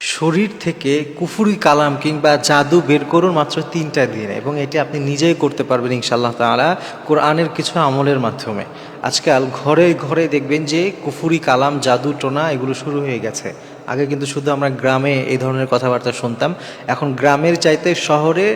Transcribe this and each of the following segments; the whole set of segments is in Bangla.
শরীর থেকে কুফুরি কালাম কিংবা জাদু বের করুন মাত্র তিনটা দিন এবং এটি আপনি নিজেই করতে পারবেন ইনশাল্লাহ তালা কোরআনের কিছু আমলের মাধ্যমে। আজকাল ঘরে ঘরে দেখবেন যে কুফুরি কালাম, জাদু, টোনা এগুলো শুরু হয়ে গেছে। আগে কিন্তু শুধু আমরা গ্রামে এই ধরনের কথাবার্তা শুনতাম। এখন গ্রামের চাইতে শহরে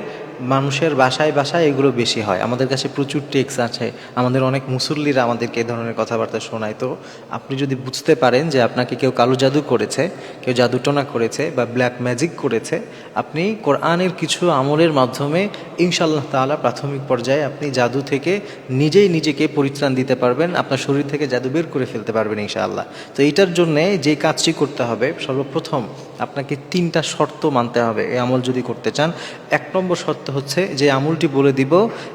মানুষের বাসায় বাসায় এগুলো বেশি হয়। আমাদের কাছে প্রচুর টেক্স আছে। আমাদের অনেক মুসল্লিরা আমাদেরকে এই ধরনের কথাবার্তা শোনায়। তো আপনি যদি বুঝতে পারেন যে আপনাকে কেউ কালো জাদু করেছে, কেউ জাদুটনা করেছে বা ব্ল্যাক ম্যাজিক করেছে, আপনি কোরআনের কিছু আমলের মাধ্যমে ইনশাল্লাহ তাআলা প্রাথমিক পর্যায়ে আপনি জাদু থেকে নিজেই নিজেকে পরিত্রাণ দিতে পারবেন, আপনার শরীর থেকে জাদু বের করে ফেলতে পারবেন ইনশাআল্লাহ। তো এইটার জন্যে যে কাজটি করতে হবে, সর্বপ্রথম আপনাকে তিনটা শর্ত মানতে হবে এই আমল যদি করতে চান। এক নম্বর শর্ত হচ্ছে যে আমলটি বলে দিব,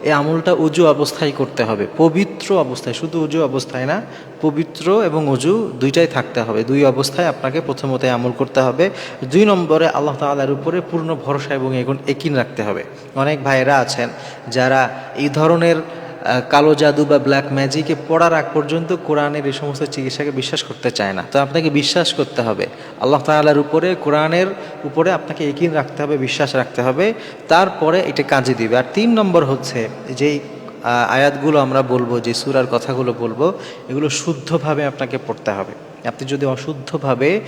এই আমলটা উজু অবস্থায় করতে হবে, পবিত্র অবস্থায়। শুধু উজু অবস্থায় না, পবিত্র এবং অজু দুইটাই থাকতে হবে। দুই অবস্থায় আপনাকে প্রথমত আমল করতে হবে। দুই নম্বরে আল্লাহ তাআলার উপরে পূর্ণ ভরসা এবং এগুন একিন রাখতে হবে। অনেক ভাইয়েরা আছেন যারা এই ধরনের কালো জাদু বা ব্ল্যাক ম্যাজিকে পড়ার আগ পর্যন্ত কোরআনের এই সমস্ত চিকিৎসাকে বিশ্বাস করতে চায় না। তো আপনাকে বিশ্বাস করতে হবে। আল্লাহ তাআলার উপরে, কোরআনের উপরে আপনাকে একিন রাখতে হবে, বিশ্বাস রাখতে হবে। তারপরে এটা কাজে দিবে। আর তিন নম্বর হচ্ছে যেই আয়াতগুলো আমরা বলব, যে সুরার কথাগুলো বলব, এগুলো শুদ্ধভাবে আপনাকে পড়তে হবে। আপনি যদি অশুদ্ধভাবে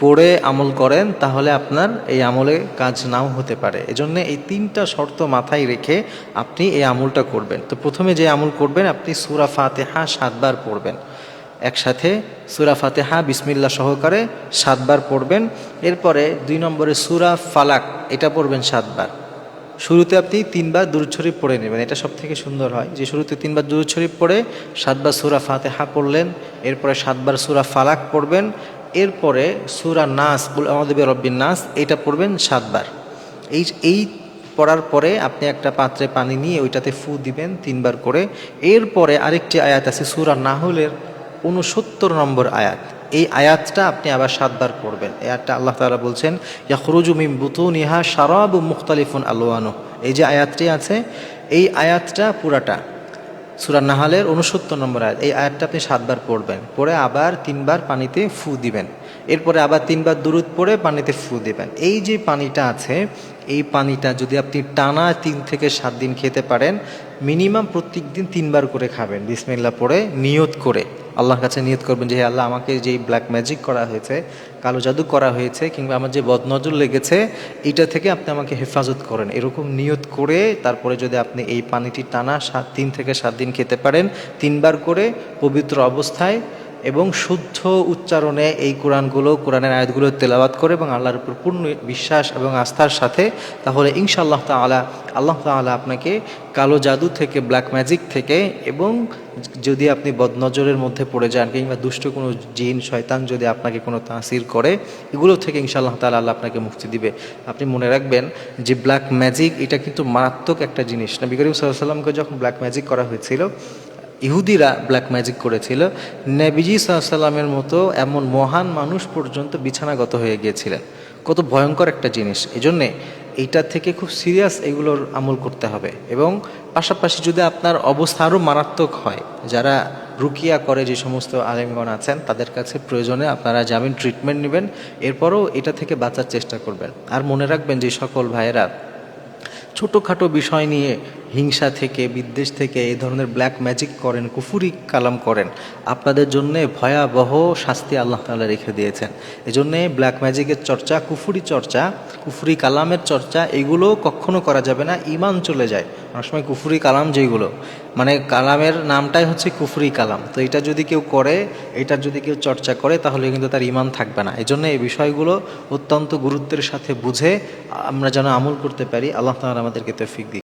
পড়ে আমল করেন, তাহলে আপনার এই আমলে কাজ নাও হতে পারে। এজন্য এই তিনটা শর্ত মাথায় রেখে আপনি এই আমলটা করবেন। তো প্রথমে যে আমল করবেন, আপনি সুরা ফাতেহা সাতবার পড়বেন। একসাথে সুরা ফাতেহা বিসমিল্লা সহকারে সাতবার পড়বেন। এরপরে দুই নম্বরে সুরা ফালাক, এটা পড়বেন সাতবার। শুরুতে আপনি তিনবার দুরুদ শরীফ পড়ে নেবেন। এটা সব থেকে সুন্দর হয় যে শুরুতে তিনবার দুরুদ শরীফ পড়ে, সাতবার সুরা ফাতেহা পড়লেন, এরপরে সাতবার সুরা ফালাক পড়বেন এরপরে সুরা নাস আমাদের রব্বিন নাস এটা পড়বেন সাতবার। এই এই পড়ার পরে আপনি একটা পাত্রে পানি নিয়ে ওইটাতে ফু দিবেন তিনবার করে। এরপরে আরেকটি আয়াত আছে, সুরা নাহলের উনসত্তর নম্বর আয়াত। এই আয়াতটা আপনি আবার সাতবার পড়বেন। এই আয়াতটা আল্লাহ তাআলা বলছেন, ইয়াখরুজু মিন বুতুনিহা সারাব মুখতালিফুন আলওয়ানু এই যে আয়াতটি আছে, এই আয়াতটা পুরাটা। সূরা নাহালের উনসত্তর নম্বর আয়াত। এই আয়াতটা আপনি সাতবার পড়বেন। পরে আবার তিনবার পানিতে ফু দিবেন। এরপরে আবার তিনবার দূরত পড়ে পানিতে ফু দিবেন। এই যে পানিটা আছে, এই পানিটা যদি আপনি টানা তিন থেকে সাত দিন খেতে পারেন, মিনিমাম প্রত্যেক দিন তিনবার করে খাবেন। বিসমিল্লা পরে নিয়ত করে। আল্লাহর কাছে নিয়ত করবেন যে, হে আল্লাহ, আমাকে যেই ব্ল্যাক ম্যাজিক করা হয়েছে, কালো জাদু করা হয়েছে, কিংবা আমার যে বদনজর লেগেছে এটা থেকে আপনি আমাকে হেফাজত করেন। এরকম নিয়ত করে তারপরে যদি আপনি এই পানিটি টানা সাত, তিন থেকে সাত দিন খেতে পারেন, তিনবার করে পবিত্র অবস্থায় এবং শুদ্ধ উচ্চারণে এই কোরআনগুলো, কোরআনের আয়াতগুলো তেলাওয়াত করে এবং আল্লাহর উপর পূর্ণ বিশ্বাস এবং আস্থার সাথে, তাহলে ইনশাআল্লাহ তাআলা, আল্লাহ তাআলা আপনাকে কালো জাদু থেকে ব্ল্যাক ম্যাজিক থেকে এবং যদি আপনি বদনজরের মধ্যে পড়ে যান কিংবা দুষ্ট কোনো জিন, শয়তান যদি আপনাকে কোনো তাসির করে, এগুলো থেকে ইনশাআল্লাহ তাআলা আল্লাহ আপনাকে মুক্তি দিবে। আপনি মনে রাখবেন যে ব্ল্যাক ম্যাজিক এটা কিন্তু মারাত্মক একটা জিনিস। নবী করিম আলাইহি সাল্লামকে যখন ব্ল্যাক ম্যাজিক করা হয়েছিল ইহুদিরা ব্ল্যাক ম্যাজিক করেছিল। নেবিজি সাল্লামের মতো এমন মহান মানুষ পর্যন্ত বিছানাগত হয়ে গিয়েছিলেন। কত ভয়ঙ্কর একটা জিনিস। এই জন্যে এইটা থেকে খুব সিরিয়াস এগুলোর আমল করতে হবে। এবং পাশাপাশি যদি আপনার অবস্থা আরও মারাত্মক হয়, যারা রুকিয়া করে যে সমস্ত আলেমগণ আছেন, তাদের কাছে প্রয়োজনে আপনারা যাবেন ট্রিটমেন্ট নেবেন। এরপরও এটা থেকে বাঁচার চেষ্টা করবেন। আর মনে রাখবেন যে সকল ভাইয়েরা ছোটোখাটো বিষয় নিয়ে হিংসা থেকে, বিদ্বেষ থেকে এই ধরনের ব্ল্যাক ম্যাজিক করেন, কুফুরি কালাম করেন। আপনাদের জন্য ভয়াবহ শাস্তি আল্লাহ তাআলা রেখে দিয়েছেন। এজন্যে ব্ল্যাক ম্যাজিকের চর্চা, কুফুরি চর্চা, কুফুরি কালামের চর্চা, এগুলো কখনো করা যাবে না ইমান চলে যায়। অনেক সময় কুফুরি কালাম যেগুলো মানে কালামের নামটাই হচ্ছে কুফুরি কালাম। তো এটা যদি কেউ করে এটার যদি কেউ চর্চা করে, তাহলে কিন্তু তার ইমান থাকবে না। এই জন্য এই বিষয়গুলো অত্যন্ত গুরুত্বের সাথে বুঝে আমরা যেন আমল করতে পারি। আল্লাহ তাআলা আমাদেরকে তৌফিক দিক।